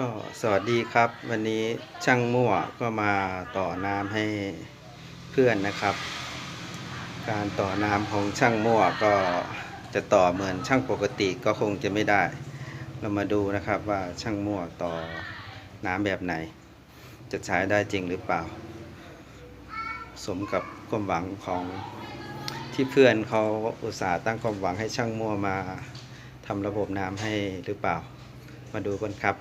ก็สวัสดีครับ วันนี้ช่างมั่วก็มาต่อน้ำให้เพื่อนนะครับ การต่อน้ำของช่างมั่วก็จะต่อเหมือนช่างปกติก็คงจะไม่ได้ เรามาดูนะครับว่าช่างมั่วต่อน้ำแบบไหน จะใช้ได้จริงหรือเปล่า สมกับความหวังของที่เพื่อนเขาอุตส่าห์ตั้งความหวังให้ช่างมั่วมาทำระบบน้ำให้หรือเปล่า มาดูกันครับ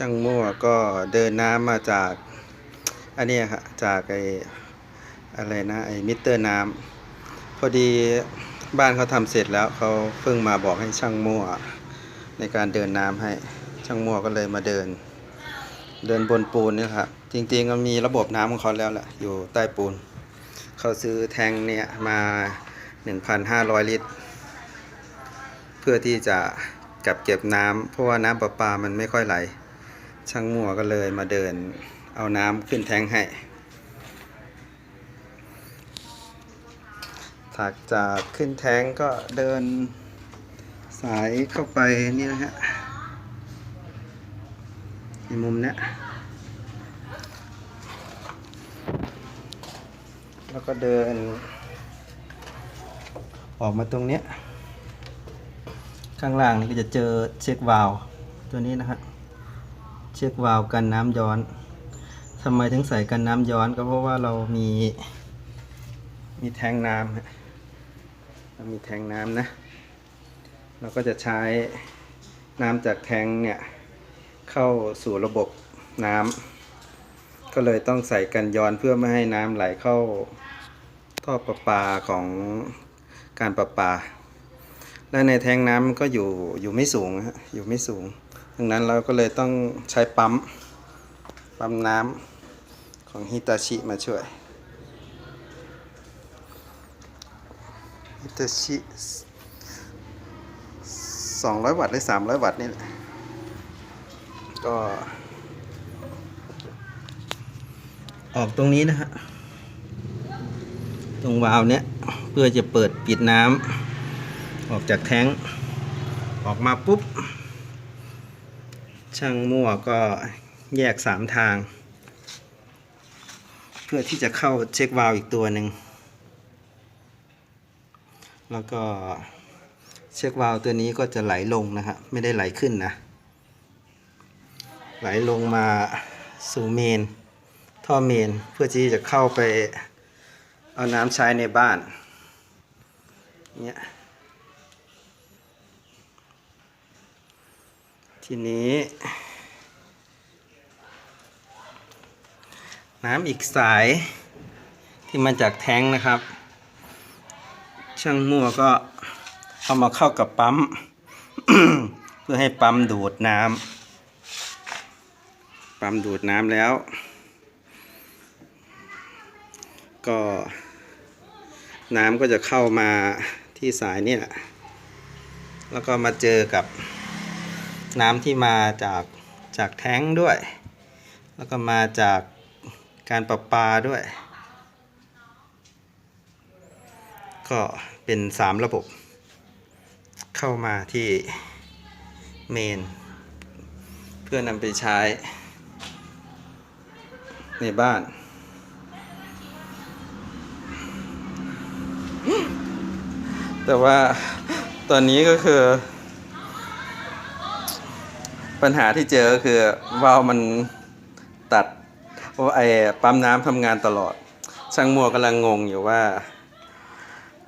ช่างมั่วก็เดินน้ำมาจากอันนี้ครับจากไออะไรนะไอมิเตอร์น้ำพอดีบ้านเขาทำเสร็จแล้วเขาเพิ่งมาบอกให้ช่างมั่ว ในการเดินน้ำให้ช่างมั่วก็เลยมาเดิน เดินบนปูนนี่ครับจริงๆมันมีระบบน้ำของเขาแล้วแหละอยู่ใต้ปูนเขาซื้อแทงเนี่ยมา 1,500 ลิตร เพื่อที่จะกักเก็บน้ำเพราะว่าน้ำประปามันไม่ค่อยไหล ช่างมั่วก็เลยมาเดินเอาน้ำขึ้นแทงให้ถักจากขึ้นแทงก็เดินสายเข้าไปนี่นะฮะในมุมเนี้ยแล้วก็เดิน ออกมาตรงเนี้ยข้างล่างนี่ก็จะเจอเช็ควาล์วตัวนี้นะฮะ เช็ควาล์วกันน้ำย้อนทำไมถึงใส่กันน้ำย้อนก็เพราะว่าเรามี มีแทงน้ำเรามีแทงน้ำนะ เราก็จะใช้น้ำจากแทงเนี่ยเข้าสู่ระบบน้ำก็เลยต้องใส่กันย้อนเพื่อไม่ให้น้ำไหลเข้าท่อประปาของการประปา และในแทงน้ำมันก็อยู่อยู่ไม่สูงฮะอยู่ไม่สูง ดังนั้นเราก็เลยต้องใช้ปั๊ม ปั๊มน้ำของฮิตาชิมาช่วยฮิตาชิ200 วัตต์หรือ 300 วัตต์นี่แหละก็ ออกตรงนี้นะฮะ ตรงวาล์วเนี้ย เพื่อจะเปิดปิดน้ำ ออกจากแท้ง ออกมาปุ๊บ ช่างมั่วก็แยกสามทาง เพื่อที่จะเข้าเช็ควาล์วอีกตัวหนึ่ง แล้วก็เช็ควาล์วตัวนี้ก็จะไหลลงนะฮะไม่ได้ไหลขึ้นนะ ไหลลงมาสู่เมน ท่อเมนเพื่อที่จะเข้าไปเอาน้ำใช้ในบ้านเนี่ย ทีนี้ น้ำอีกสายที่มาจากแท้งนะครับ ช่างมั่วก็เอามาเข้ากับปั๊ม เพื่อให้ปั๊มดูดน้ำปั๊มดูดน้ำแล้ว ก็น้ำก็จะเข้ามาที่สายนี่ยแล้วก็มาเจอกับ น้ำที่มาจากจากแท้งด้วย แล้วก็มาจากการประปาด้วย ก็เป็นสามระบบ เข้ามาที่เมน เพื่อนำไปใช้ ในบ้านแต่ว่าตอนนี้ก็คือ ปัญหาที่เจอก็คือวาล์วมันตัดเพราะว่าไอ้ปั๊มน้ำทำงานตลอด ช่างมัวกำลังงงอยู่ว่า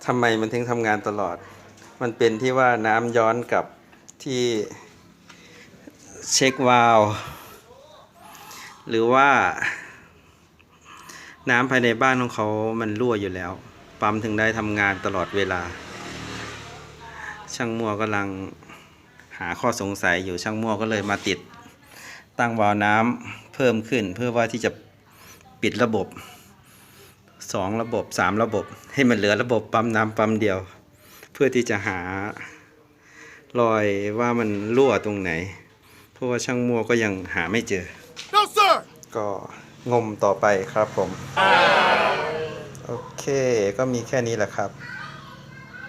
ทำไมมันถึงทำงานตลอด มันเป็นที่ว่าน้ำย้อนกลับที่เช็ควาล์วหรือว่า น้ำภายในบ้านของเขามันรั่วอยู่แล้ว ปั๊มถึงได้ทำงานตลอดเวลา ช่างมัวกำลัง หาข้อสงสัยอยู่ช่างมั่วก็เลยมาติดตั้งวาล์วน้ำเพิ่มขึ้น เพื่อว่าที่จะปิดระบบสองระบบสามระบบ ให้มันเหลือระบบปั๊มน้ำปั๊มเดียว เพื่อที่จะหารอยว่ามันรั่วตรงไหน เพราะว่าช่างมั่วก็ยังหาไม่เจอ No, sir. ก็งมต่อไปครับผม โอเค ก็มีแค่นี้แหละครับ